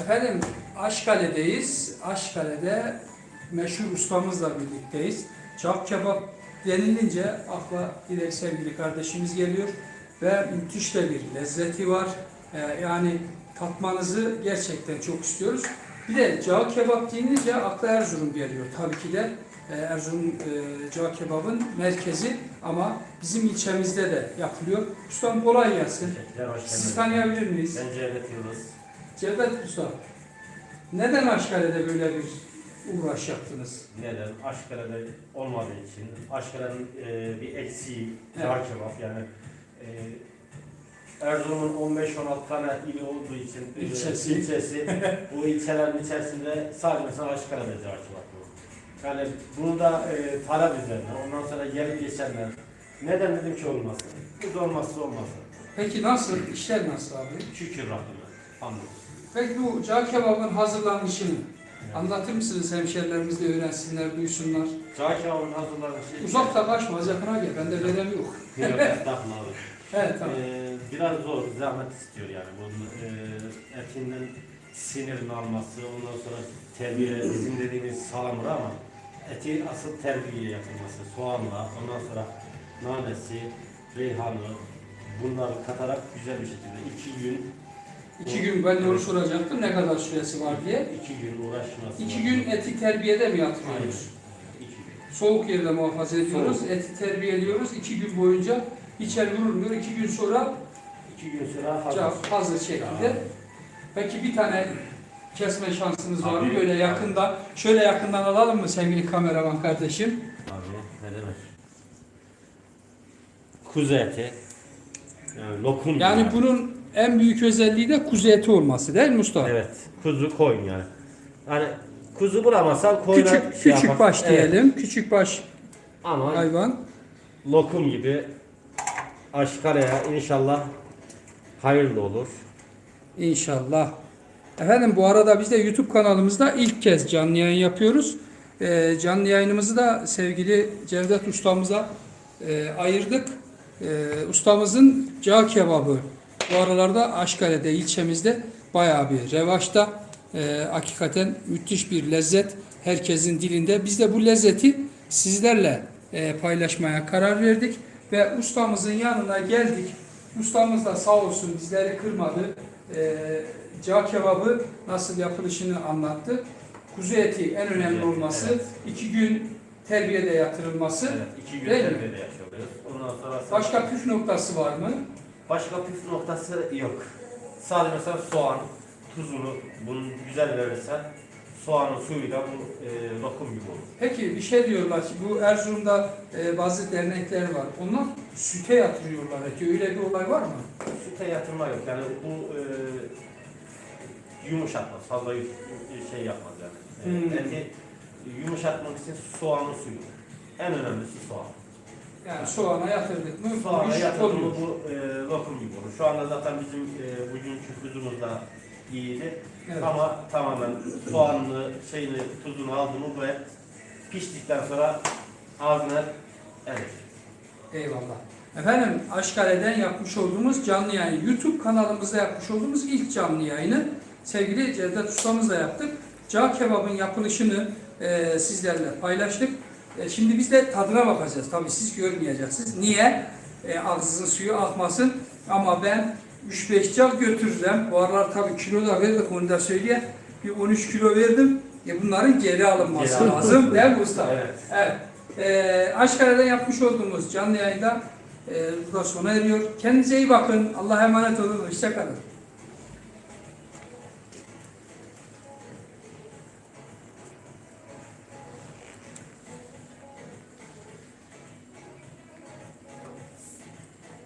Efendim Aşkale'deyiz. Aşkale'de meşhur ustamızla birlikteyiz. Çap kebap denilince akla direkt sevgili kardeşimiz geliyor ve müthiş de bir lezzeti var. Ee, yani tatmanızı gerçekten çok istiyoruz. Bir de cağ kebap denince akla Erzurum geliyor. Tabii ki de Erzurum e, cağ kebabın merkezi ama bizim ilçemizde de yapılıyor. Ustam kolay gelsin. Sizi tanıyabilir miyiz? Ben Cevdet Yıldız. Cevdet Usta, neden Aşkale'de böyle bir uğraş yaptınız? Neden? Aşkale'de olmadığı için. Aşkale'nin e, bir eksiği, Evet. cağ kebap yani. E, Erzurum'un 15-16 tane ili olduğu için e, İlçesi. ilçesi bu ilçelerin içerisinde sadece mesela Aşkale'de cağ kebap yok. Yani bunu da e, talep üzerine, ondan sonra gelip geçenler. Neden dedim ki olmasın? Bu da olmazsa olmasın. Peki nasıl, işler nasıl abi? Şükür Rabbime. Hamdolsun. Peki bu cağ kebabın hazırlanışını anlatır mısınız hemşerilerimiz de öğrensinler, duysunlar? Cağ kebabın hazırlanan şey... Uzakta kaçmaz, yakına gel, bende verem yok. Yok, estağfurullah abi. Evet, tamam. Ee, biraz zor, zahmet istiyor yani. Bunun e, etinden sinirin alması, ondan sonra terbiye, bizim dediğimiz salamura ama eti asıl terbiye yapılması, soğanla, ondan sonra nanesi, reyhanı, bunları katarak güzel bir şekilde iki gün, İki gün ben de onu soracaktım, ne kadar süresi var diye. iki gün uğraşması. İki var. gün eti terbiyede mi Aynen. yatırıyoruz? İki gün. Soğuk yerde muhafaza ediyoruz, eti terbiyeliyoruz. İki gün boyunca içeri vurulmuyor. İki gün sonra İki gün sonra hazır. Hazır şekilde. Peki bir tane kesme şansınız var mı? Böyle yakında, şöyle yakından alalım mı sevgili kameraman kardeşim? Abi ne demek? Kuzu eti. Yani lokum Yani gibi. bunun en büyük özelliği de kuzu eti olması değil mi Mustafa? Evet, kuzu koyun yani. Hani kuzu bulamazsan koyuna Küçük şey küçük yapar. baş Evet. diyelim. Küçük baş Ama hayvan. lokum gibi aşkaraya inşallah hayırlı olur. İnşallah. Efendim bu arada biz de YouTube kanalımızda ilk kez canlı yayın yapıyoruz. Ee, canlı yayınımızı da sevgili Cevdet ustamıza e, ayırdık. Ee, ustamızın cağ kebabı bu aralarda Aşkale'de ilçemizde bayağı bir revaçta. Ee, hakikaten müthiş bir lezzet herkesin dilinde. Biz de bu lezzeti sizlerle e, paylaşmaya karar verdik ve ustamızın yanına geldik. Ustamız da sağ olsun bizleri kırmadı. Ee, cağ kebabı nasıl yapılışını anlattı. Kuzu eti en önemli olması, evet. iki gün terbiyede yatırılması. Evet, iki gün Değil mi? terbiyede. Ondan sonra Başka püf noktası var mı? başka püf noktası yok. Sadece mesela soğan, tuzunu bunun güzel verirsen soğanın suyuyla bu e, lokum gibi olur. Peki bir şey diyorlar ki bu Erzurum'da e, bazı dernekler var. Onlar süte yatırıyorlar eti. Öyle bir olay var mı? Süte yatırma yok. Yani bu e, yumuşatmaz. Fazla şey yapmaz yani. E, Hmm. Eti yumuşatmak için soğanın suyu. En önemlisi soğan. Yani soğana yatırdık mı bu Soğana iş yatırımı bu e, lokum gibi olur. Şu anda zaten bizim e, bugünkü kuzumuz da iyiydi. Evet. Ama tamamen soğanını, şeyini, tuzunu aldı mı bu et piştikten sonra ağzına evet. Eyvallah. Efendim Aşkale'den yapmış olduğumuz canlı yayın, YouTube kanalımızda yapmış olduğumuz ilk canlı yayını sevgili Cevdet Ustamızla yaptık. Cağ kebabın yapılışını e, sizlerle paylaştık. E, şimdi biz de tadına bakacağız. Tabii siz görmeyeceksiniz. Niye? E, ağzınızın suyu akmasın. Ama ben 3-5 cağ götüreceğim. Bu aralar tabii kilo da verdik onu da söyleyeyim. Bir 13 kilo verdim. E, bunların geri alınması Geri lazım. Değil mi usta? Evet. Evet. Aşkare'den yapmış olduğumuz canlı yayında e, burada sona eriyor. Kendinize iyi bakın. Allah'a emanet olun. Hoşçakalın.